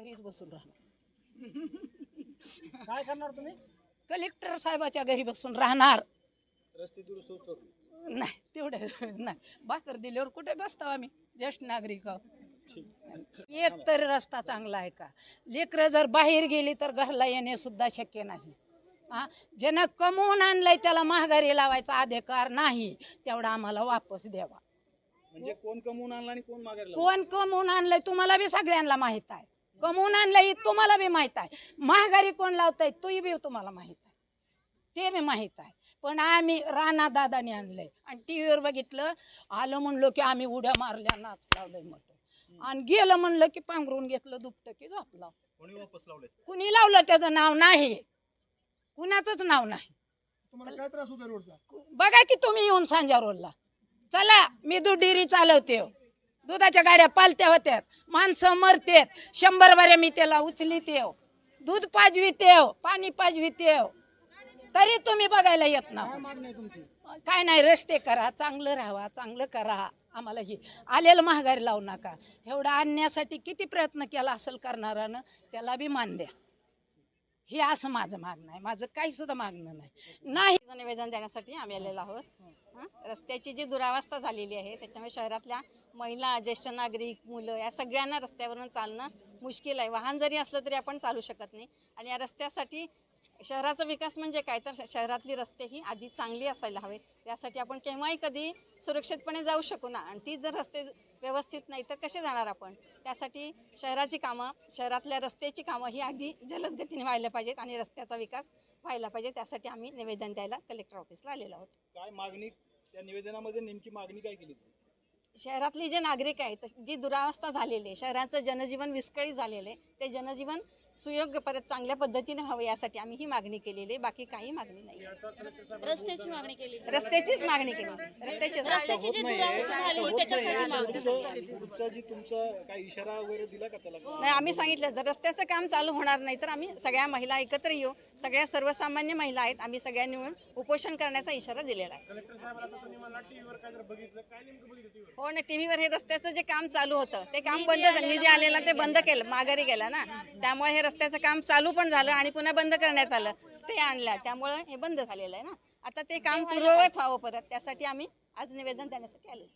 घरीच बसून राहणार. काय करणार तुम्ही? कलेक्टर साहेबाच्या घरी बसून राहणार. रस्ते दुरुस्त होतो. नाही तेवढं नाही. भाकर दिल्यावर कुठे बसतो आम्ही? ज्येष्ठ नागरिक. एक तरी रस्ता चांगला आहे का? लेकरं जर बाहेर गेली तर घरला येणे सुद्धा शक्य नाही. हा ज्यानं कमवून आणलंय त्याला महागारी लावायचा अधिकार नाही. तेवढा आम्हाला वापस द्यावा. म्हणजे कोण कमवून आणला आणि कोण कोण कमवून आणलंय तुम्हाला बी सगळ्यांना माहीत आहे. कमवून आणलंय तुम्हाला बी माहीत आहे. महागारी कोण लावताय तोही बी तुम्हाला माहीत आहे. ते बी माहीत आहे. पण आम्ही राणा दादाने आणलंय. आणि टी व्हीवर बघितलं आलं म्हणलो की आम्ही उड्या मारल्या नाच लावलंय मोठं. आणि गेलं म्हणलं की पांघरून घेतलं दुपटं की झोपला. कोणी वापस लावले कुणी लावलं त्याचं नाव नाही. कुणाचंच नाव नाही. तुम्हाला काय त्रास होतो रोडचा? बघा की तुम्ही येऊन सांजा रोडला. चला मी दूध डेअरी चालवते. हो. दुधाच्या गाड्या पालत्या होत्यात. माणसं मरतेत. शंभर बऱ्या मी त्याला उचलीते हो. दूध पाजविते हो, पाणी पाजविते हो. तरी तुम्ही बघायला येत ना. काय नाही रस्ते करा चांगलं राहावा चांगलं करा. आम्हाला हे आलेलं महागारी लावू नका. एवढं आणण्यासाठी किती प्रयत्न केला असेल करणारानं त्याला बी मान द्या. हे असं माझं मागणं आहे. माझं काही सुद्धा मागणं नाही. नाही. निवेदन देण्यासाठी आम्ही आलेलो आहोत. हं? रस्त्याची जी दुरावस्था झालेली आहे त्याच्यामुळे शहरातल्या महिला ज्येष्ठ नागरिक मुलं या सगळ्यांना रस्त्यावरून चालणं मुश्किल आहे. वाहन जरी असलं तरी आपण चालू शकत नाही. आणि या रस्त्यासाठी शहराचा विकास म्हणजे काय? तर शहरातली रस्ते ही आधी चांगली असायला हवे. त्यासाठी आपण केव्हाही कधी सुरक्षितपणे जाऊ शकू ना. आणि तीच जर रस्ते व्यवस्थित नाही तर कसे जाणार आपण? त्यासाठी शहराची कामं शहरातल्या रस्त्याची कामं ही आधी जलद गतीने व्हायला पाहिजेत आणि रस्त्याचा विकास व्हायला पाहिजे. त्यासाठी आम्ही निवेदन द्यायला कलेक्टर ऑफिसला आलेलो आहोत. काय मागणी त्या निवेदनामध्ये नेमकी मागणी काय केली? शहरातली जे नागरिक आहेत जी दुरावस्था झालेली आहे शहराचं जनजीवन विस्कळीत झालेलं आहे ते जनजीवन सुयोग्य परत चांगल्या पद्धतीने व्हावं यासाठी आम्ही ही मागणी केलेली आहे. बाकी काही मागणी नाही. रस्त्याची मागणी केली रस्त्याचीच मागणी केली रस्त्याचीच रस्त्याची होत जी नाहीये. दुरावस्था झाली होत त्याच्यासाठी नाहीये. मागणी पुढचं- केली आम्ही. पुढचं जी तुमचं काय इशारा वगैरे दिला का त्याला? नाही आम्ही सांगितलं जर रस्त्याचं काम चालू होणार नाही तर आम्ही सगळ्या महिला एकत्र येऊ. सगळ्या सर्वसामान्य महिला आहेत. आम्ही सगळ्यांनी मिळून उपोषण करण्याचा इशारा दिलेला आहे. हो ना टीव्हीवर हे रस्त्याचं जे काम चालू होतं ते काम बंद झालं. निधी आलेला ते बंद केलं माघारी गेला ना. त्यामुळे हे रस्त्याचं काम चालू पण झालं आणि पुन्हा बंद करण्यात आलं. स्टे आणला. त्यामुळे हे बंद झालेलं आहे ना. आता ते काम पूर्ववत व्हावं परत. त्यासाठी आम्ही आज निवेदन देण्यासाठी आले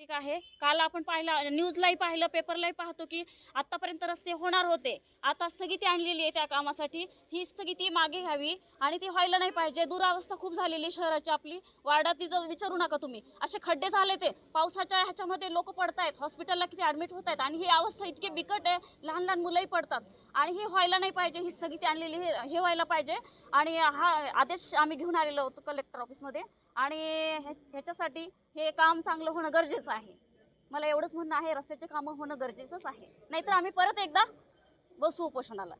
ठीक आहे. काल आपण पाहिलं न्यूजलाही पाहिलं पेपरलाही पाहतो की आत्तापर्यंत रस्ते होणार होते. आता स्थगिती आणलेली आहे त्या कामासाठी. ही स्थगिती मागे घ्यावी आणि ती व्हायला नाही पाहिजे. दुरावस्था खूप झालेली आहे शहराची आपली. वार्डात तिथं विचारू नका तुम्ही. असे खड्डे झाले ते. पावसाच्या ह्याच्यामध्ये लोक पडत आहेत हॉस्पिटलला किती ॲडमिट होत आहेत आणि ही अवस्था इतकी बिकट आहे. लहान लहान मुलंही पडतात. आणि हे व्हायला नाही पाहिजे. ही स्थगिती आणलेली हे हे व्हायला पाहिजे. आणि हा आदेश आम्ही घेऊन आलेलो होतो कलेक्टर ऑफिसमध्ये आणि ह्या- ह्याच्यासाठी हे काम चांगलं होणं गरजेचं आहे. मला एवढंच म्हणणं आहे रस्त्याचे कामं होणं गरजेचंच आहे. नाहीतर आम्ही परत एकदा बसू उपोषणाला.